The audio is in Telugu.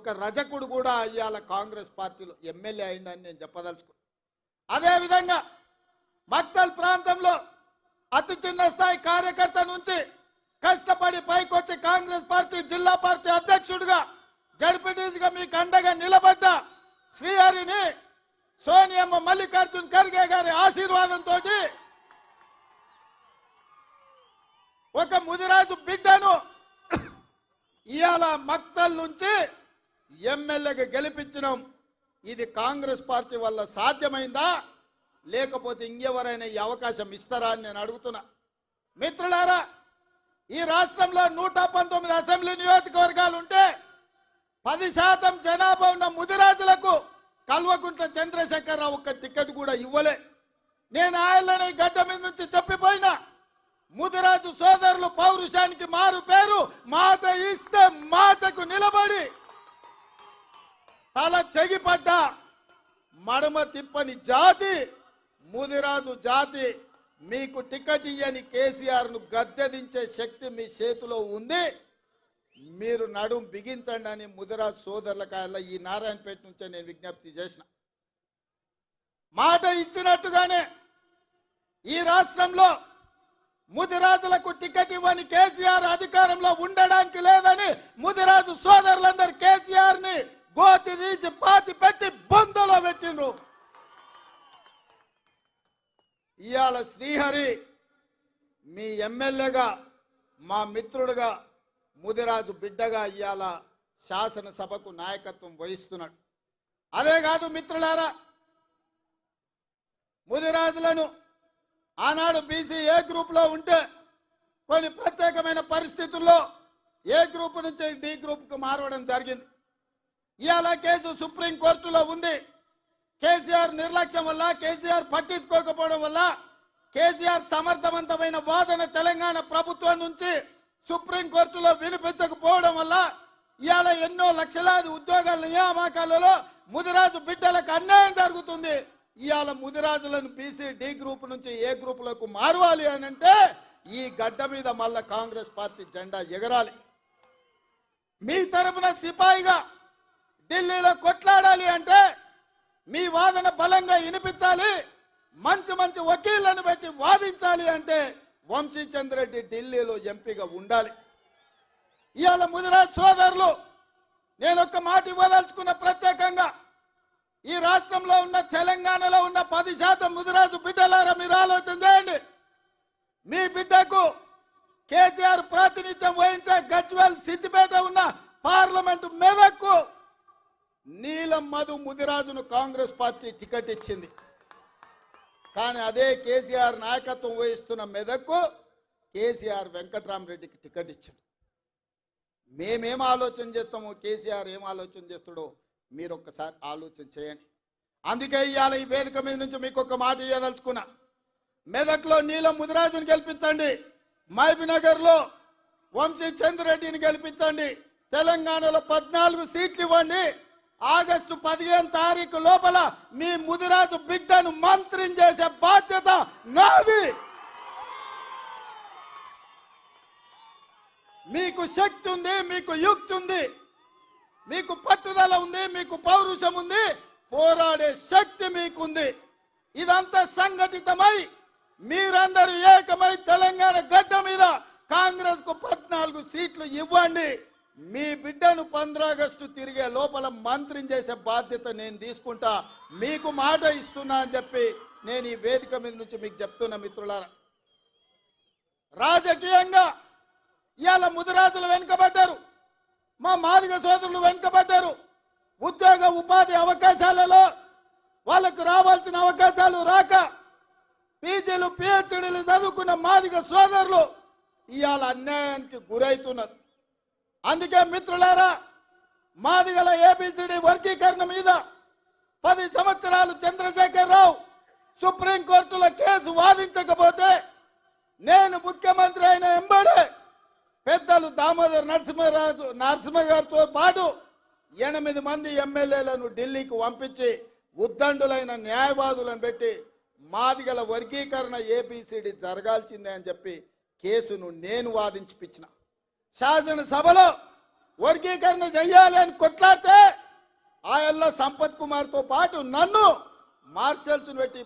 ఒక రజకుడు కూడా ఇవాళ కాంగ్రెస్ పార్టీలో ఎమ్మెల్యే అయిందని నేను చెప్పదలుచుకున్నాను అదేవిధంగా మక్తల్ ప్రాంతంలో అతి చిన్న స్థాయి కార్యకర్త నుంచి కష్టపడి పైకొచ్చి కాంగ్రెస్ పార్టీ జిల్లా పార్టీ అధ్యక్షుడిగా జడ్పీటీసీగా మీకు అండగా నిలబడ్డ శ్రీహరిని సోనియమ్మ మల్లికార్జున్ ఖర్గే గారి ఆశీర్వాదంతో ఒక ముదిరాజు బిడ్డను ఇవాళ మక్తల్ నుంచి ఎమ్మెల్యేగా గెలిపించడం ఇది కాంగ్రెస్ పార్టీ వల్ల సాధ్యమైందా? లేకపోతే ఇంకెవరైనా ఈ అవకాశం ఇస్తారా అని నేను అడుగుతున్నా. మిత్రులారా ఈ రాష్ట్రంలో నూట పంతొమ్మిది అసెంబ్లీ నియోజకవర్గాలు ఉంటే పది శాతం జనాభా ఉన్న ముదిరాజులకు కల్వకుంట్ల చంద్రశేఖరరావు ఒక్క టికెట్ కూడా ఇవ్వలే. నేను ఆయనని గడ్డ మీద నుంచి చెప్పిపోయినా. ముదిరాజు సోదరులు పౌరుషానికి మారు పేరు మాట ఇస్తే మాటకు నిలబడి తల తెగిపడ్డ మడమ తిప్పని జాతి ముదిరాజు జాతి మీకు టికెట్ ఇయ్యని కేసీఆర్ను గద్దెదించే శక్తి మీ చేతిలో ఉంది. మీరు నడుం బిగించండి అని ముదిరాజు సోదరులకాయల ఈ నారాయణపేట నుంచే నేను విజ్ఞప్తి చేసిన. మాట ఇచ్చినట్టుగానే ఈ రాష్ట్రంలో ముదిరాజులకు టికెట్ ఇవ్వని కేసీఆర్ అధికారంలో ఉండడం ఇవాళ శ్రీహరి మీ ఎమ్మెల్యేగా మా మిత్రుడుగా ముదిరాజు బిడ్డగా ఇవాళ శాసనసభకు నాయకత్వం వహిస్తున్నాడు. అదే కాదు మిత్రులారా ముదిరాజులను ఆనాడు బీసీ ఏ గ్రూప్లో ఉంటే కొన్ని ప్రత్యేకమైన పరిస్థితుల్లో ఏ గ్రూప్ నుంచి డి గ్రూప్కు మారవడం జరిగింది. ఇవాళ కేసు సుప్రీంకోర్టులో ఉంది. కేసీఆర్ నిర్లక్ష్యం వల్ల కేసీఆర్ పట్టించుకోకపోవడం వల్ల కేసీఆర్ సమర్థవంతమైన వాదన తెలంగాణ ప్రభుత్వం నుంచి సుప్రీంకోర్టులో వినిపించకపోవడం వల్ల ఇవాళ ఎన్నో లక్షలాది ఉద్యోగాల నియామకాలలో ముదిరాజు బిడ్డలకు అన్యాయం జరుగుతుంది. ఇవాళ ముదిరాజులను బీసీ డి గ్రూప్ నుంచి ఏ గ్రూపులకు మారవాలి అని అంటే ఈ గడ్డ మీద మళ్ళా కాంగ్రెస్ పార్టీ జెండా ఎగరాలి. మీ తరపున సిపాయిగా ఢిల్లీలో కొట్లాడాలి అంటే మీ వాదన బలంగా వినిపించాలి. మంచి మంచి వకీళ్ళను పెట్టి వాదించాలి అంటే వంశీచంద్రెడ్డి ఢిల్లీలో ఎంపీగా ఉండాలి. ఇవాళ ముదిరాజ్ సోదరులు నేను ఒక మాట ఇవ్వదలుచుకున్న ప్రత్యేకంగా ఈ రాష్ట్రంలో ఉన్న తెలంగాణలో ఉన్న పది శాతం ముదిరాజు బిడ్డలారా మీరు ఆలోచన చేయండి. మీ బిడ్డకు కేసీఆర్ ప్రాతినిధ్యం వహించే గజ్వెల్ సిద్దిపేట ఉన్న పార్లమెంటు మెదక్కు నీలం మధు ముదిరాజును కాంగ్రెస్ పార్టీ టికెట్ ఇచ్చింది. కానీ అదే కేసీఆర్ నాయకత్వం వహిస్తున్న మెదక్కు కేసీఆర్ వెంకట్రామరెడ్డికి టికెట్ ఇచ్చాడు. మేమేం ఆలోచన చేస్తామో కేసీఆర్ ఏం ఆలోచన చేస్తాడో మీరు ఒక్కసారి ఆలోచన చేయండి. అందుకే ఇవాళ ఈ వేదిక మీద నుంచి మీకు ఒక మాట ఇవ్వదలుచుకున్నా మెదక్లో నీలం ముదిరాజును గెలిపించండి. మహబీనగర్లో వంశీ చంద్రెడ్డిని గెలిపించండి. తెలంగాణలో పద్నాలుగు సీట్లు ఇవ్వండి. ఆగస్టు పదిహేను తారీఖు లోపల మీ ముదిరాజు బిడ్డను మంత్రిని చేసే బాధ్యత నాది. మీకు శక్తి ఉంది మీకు యుక్తి ఉంది మీకు పట్టుదల ఉంది మీకు పౌరుషం ఉంది పోరాడే శక్తి మీకుంది. ఇదంతా సంఘటితమై మీరందరూ ఏకమై తెలంగాణ గడ్డ మీద కాంగ్రెస్కు పద్నాలుగు సీట్లు ఇవ్వండి. మీ బిడ్డను పంద్రాగస్టు తిరిగే లోపల మంత్రిని చేసే బాధ్యత నేను తీసుకుంటా మీకు మాట ఇస్తున్నా అని చెప్పి నేను ఈ వేదిక మీద నుంచి మీకు చెప్తున్నా మిత్రులారా. రాజకీయంగా ఇవాళ ముదిరాజులు వెనుకబడ్డారు మా మాదిగ సోదరులు వెనుకబడ్డారు. ఉద్యోగ ఉపాధి అవకాశాలలో వాళ్ళకు రావాల్సిన అవకాశాలు రాక పీజీలు పిహెచ్డీలు చదువుకున్న మాదిగ సోదరులు ఇవాళ అన్యాయానికి గురవుతున్నారు అందుకే మిత్రులారా మాదిగల ఏబిసిడి వర్గీకరణ మీద పది సంవత్సరాలు చంద్రశేఖర్ రావు సుప్రీంకోర్టులో కేసు వాదించకపోతే నేను ముఖ్యమంత్రి అయిన ఎంబడే పెద్దలు దామోదర్ నరసింహరాజు నరసింహ గారితో పాటు ఎనిమిది మంది ఎమ్మెల్యేలను ఢిల్లీకి పంపించి ఉద్దండులైన న్యాయవాదులను పెట్టి మాదిగల వర్గీకరణ ఏబిసిడి జరగాల్సిందే అని చెప్పి కేసును నేను వాదించిపించిన శాసనసభలో వర్గీకరణ చెయ్యాలి అని కొట్లాడితే ఆయల్లో సంపత్ కుమార్తో పాటు నన్ను మార్షల్స్ పెట్టి